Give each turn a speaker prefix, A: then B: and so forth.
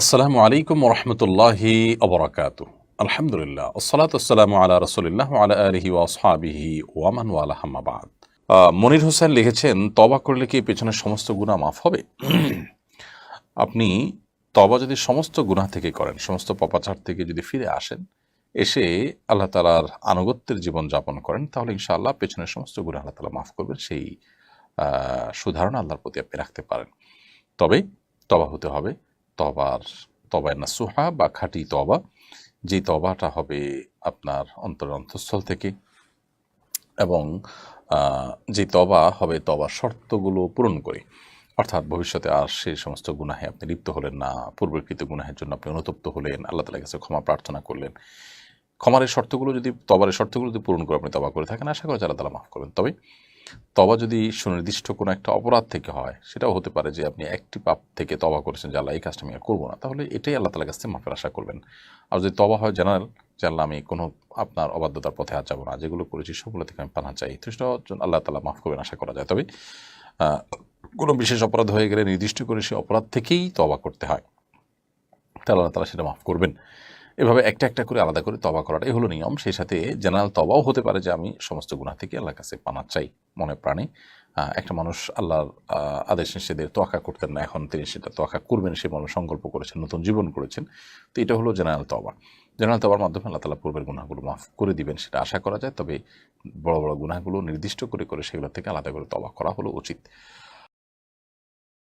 A: আসসালামু আলাইকুম রহমতুল্লাহি অবরাকাত আলহামদুলিল্লাহ। আসসালামু আলা রসুলিল্লাহ আলা আলহি ওয়াসহাবিহি ওয়ামান ওয়ালা হাম্মাবাদ মনির হোসেন লিখেছেন তবা করলে কি পেছনের সমস্ত গুণা মাফ হবে? আপনি তবা যদি সমস্ত গুনাহ থেকে করেন, সমস্ত পপাচার থেকে যদি ফিরে আসেন, এসে আল্লাহ তালার আনুগত্যের জীবন যাপন করেন, তাহলে ইনশাআল্লাহ পেছনের সমস্ত গুণা আল্লাহ তালা মাফ করবেন, সেই সুধারণা আল্লাহর প্রতি আপনি রাখতে পারেন। তবে তবা হতে হবে। তবার, তবায় না সুহা বা খাঁটি তবা। যে তবাটা হবে আপনার অন্তর অন্তঃস্থল থেকে। এবং যে তবা হবে তবার শর্তগুলো পূরণ করে। অর্থাৎ ভবিষ্যতে আর সেই সমস্ত গুনাহে আপনি লিপ্ত হলেন না, পূর্বকৃত গুনাহের জন্য আপনি অনুতপ্ত হলেন, আল্লাহ তালার কাছে ক্ষমা প্রার্থনা করলেন। ক্ষমার এই শর্তগুলো যদি তবারের শর্তগুলো যদি পূরণ করে আপনি তবা করে থাকেন, আশা করা আল্লাহ তালা মাফ করবেন। তবে তবা যদি সুনির্দিষ্ট কোনো একটা অপরাধ থেকে হয়, সেটাও হতে পারে যে আপনি একটি পাপ থেকে তবা করেছেন যে আল্লাহ এই কাজটা আমি আর করব না। তাহলে এটাই আল্লাহ তালার কাছ থেকে মাফের আশা করবেন। আর যদি তবা হয় জেনারেল, যে আল্লাহ আমি কোনো আপনার অবাধ্যতার পথে আর যাব না, যেগুলো করেছি সবগুলো থেকে আমি পানা চাই। তো যেন আল্লাহ তালা মাফ করবেন আশা করা যায়। তবে কোনো বিশেষ অপরাধ হয়ে গেলে নির্দিষ্ট করে সেই অপরাধ থেকেই তবা করতে হয়। তাহলে আল্লাহ তালা সেটা মাফ করবেন। এভাবে একটা একটা করে আলাদা করে তবা করাটা করাটাই হলো নিয়ম। সেই সাথে জেনারেল তবাও হতে পারে যে আমি সমস্ত গুণা থেকে আল্লাহর কাছে পানা চাই মনে প্রাণে। একটা মানুষ আল্লাহর আদেশ নিষেধের তোয়াক্কা করতেন না, এখন তিনি সেটা তোয়াক্কা করবেন সে মানুষ সংকল্প করেছেন, নতুন জীবন করেছেন। তো এটা হলো জেনারেল তবা জেনারেল তবার মাধ্যমে আল্লাহ তালা পূর্বের গুণাগুলো মাফ করে দিবেন, সেটা আশা করা যায়। তবে বড় বড় গুণাগুলো নির্দিষ্ট করে করে সেগুলো থেকে আলাদা করে তবা করা হলো উচিত।